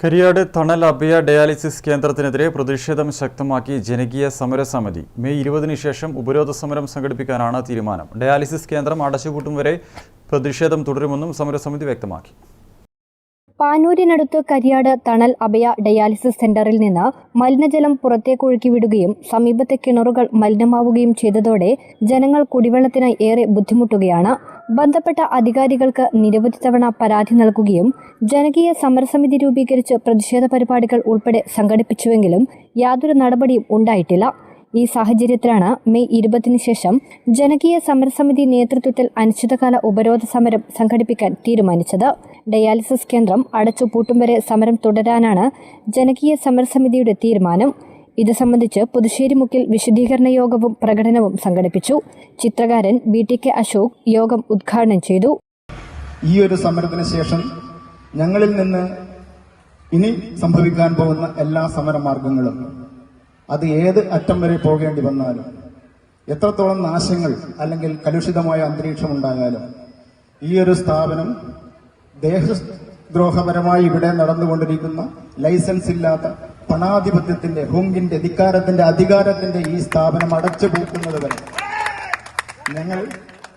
കരിയാട് തണൽ അഭയ ഡയാലിസിസ് കേന്ദ്രത്തിനെതിരെ പ്രതിഷേധം ശക്തമാക്കി ജനകീയ സമരസമിതി. മെയ് ഇരുപതിന് ശേഷം ഉപരോധ സമരം സംഘടിപ്പിക്കാനാണ് തീരുമാനം. ഡയാലിസിസ് കേന്ദ്രം അടച്ചുപൂട്ടും വരെ പ്രതിഷേധം തുടരുമെന്നും സമരസമിതി വ്യക്തമാക്കി. പാനൂരിനടുത്ത് കരിയാട് തണൽ അഭയ ഡയാലിസിസ് സെന്ററിൽ നിന്ന് മലിനജലം പുറത്തേക്കൊഴുക്കി വിടുകയും സമീപത്തെ കിണറുകൾ മലിനമാവുകയും ചെയ്തതോടെ ജനങ്ങൾ കുടിവെള്ളത്തിനായി ഏറെ ബുദ്ധിമുട്ടുകയാണ് ബന്ധപ്പെട്ട അധികാരികൾക്ക് നിരവധി തവണ പരാതി നൽകുകയും ജനകീയ സമരസമിതി രൂപീകരിച്ച് പ്രതിഷേധ പരിപാടികൾ ഉൾപ്പെടെ സംഘടിപ്പിച്ചുവെങ്കിലും യാതൊരു നടപടിയും ഉണ്ടായിട്ടില്ല. ഈ സാഹചര്യത്തിലാണ് മെയ് ഇരുപതിന് ശേഷം ജനകീയ സമരസമിതി നേതൃത്വത്തിൽ അനിശ്ചിതകാല ഉപരോധ സമരം സംഘടിപ്പിക്കാൻ തീരുമാനിച്ചത്. ഡയാലിസിസ് കേന്ദ്രം അടച്ചുപൂട്ടും വരെ സമരം തുടരാനാണ് ജനകീയ സമരസമിതിയുടെ തീരുമാനം. ഇത് സംബന്ധിച്ച് പുതുശ്ശേരി മുക്കിൽ വിശദീകരണ യോഗവും പ്രകടനവും സംഘടിപ്പിച്ചു. ചിത്രകാരൻ ബി ടി കെ അശോക് യോഗം ഉദ്ഘാടനം ചെയ്തു. ഈ ഒരു സമരത്തിന് ശേഷം ഞങ്ങളിൽ നിന്ന് ഇനി സംഭവിക്കാൻ പോകുന്ന എല്ലാ സമരമാർഗങ്ങളും അത് ഏത് അറ്റം വരെ പോകേണ്ടി വന്നാലും എത്രത്തോളം നാശങ്ങൾ അല്ലെങ്കിൽ കലുഷിതമായ അന്തരീക്ഷം ഉണ്ടായാലും ഈ ഒരു സ്ഥാപനം ദേഹദ്രോഹപരമായി ഇവിടെ നടന്നുകൊണ്ടിരിക്കുന്ന ലൈസൻസ് ഇല്ലാത്ത പണാധിപത്യത്തിന്റെ ഹുങ്കിന്റെ ധിക്കാരത്തിന്റെ അധികാരത്തിന്റെ ഈ സ്ഥാപനം അടച്ചുപൂട്ടുന്നത് വരെ ഞങ്ങൾ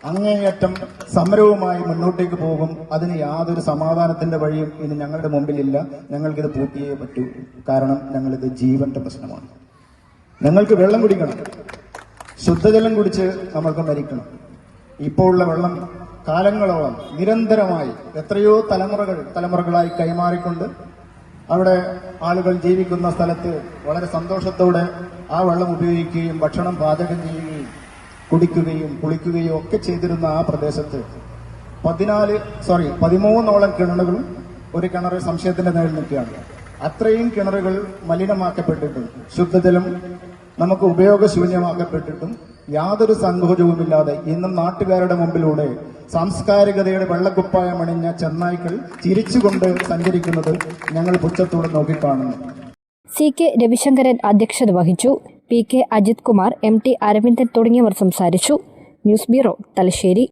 അങ്ങേയറ്റം സമരവുമായി മുന്നോട്ടേക്ക് പോകും. അതിന് യാതൊരു സമാധാനത്തിന്റെ വഴിയും ഇനി ഞങ്ങളുടെ മുമ്പിലില്ല. ഞങ്ങൾക്കിത് പൂട്ടിയേ പറ്റൂ. കാരണം ഞങ്ങളിത് ജീവന്റെ പ്രശ്നമാണ്. ഞങ്ങൾക്ക് വെള്ളം കുടിക്കണം. ശുദ്ധജലം കുടിച്ച് നമ്മൾക്ക് മരിക്കണം. ഇപ്പോൾ ഉള്ള വെള്ളം കാലങ്ങളോളം നിരന്തരമായി എത്രയോ തലമുറകൾ തലമുറകളായി കൈമാറിക്കൊണ്ട് അവിടെ ആളുകൾ ജീവിക്കുന്ന സ്ഥലത്ത് വളരെ സന്തോഷത്തോടെ ആ വെള്ളം ഉപയോഗിക്കുകയും ഭക്ഷണം പാചകം ചെയ്യുകയും കുടിക്കുകയും കുളിക്കുകയും ഒക്കെ ചെയ്തിരുന്ന ആ പ്രദേശത്ത് പതിനാല് സോറി പതിമൂന്നോളം കിണറുകൾ ഒരു കിണർ സംശയത്തിന്റെ നേരിൽ നിൽക്കുകയാണ്. അത്രയും കിണറുകൾ മലിനമാക്കപ്പെട്ടിട്ടും ശുദ്ധജലം നമുക്ക് ഉപയോഗശൂന്യമാക്കപ്പെട്ടിട്ടും യാതൊരു സങ്കോചവുമില്ലാതെ ഇന്നും നാട്ടുകാരുടെ മുമ്പിലൂടെ സാംസ്കാരികതയുടെ വെള്ളക്കുപ്പായം അണിഞ്ഞ ചെന്നായ്ക്കൾ ചിരിച്ചുകൊണ്ട് സഞ്ചരിക്കുന്നത് ഞങ്ങൾ പുച്ഛത്തോടെ നോക്കിക്കാണുന്നു. സി കെ രവിശങ്കരൻ അധ്യക്ഷത വഹിച്ചു. P K Ajith Kumar M T Aravindan തുടങ്ങിയവർ സംസാരിച്ചു. News bureau Thalassery.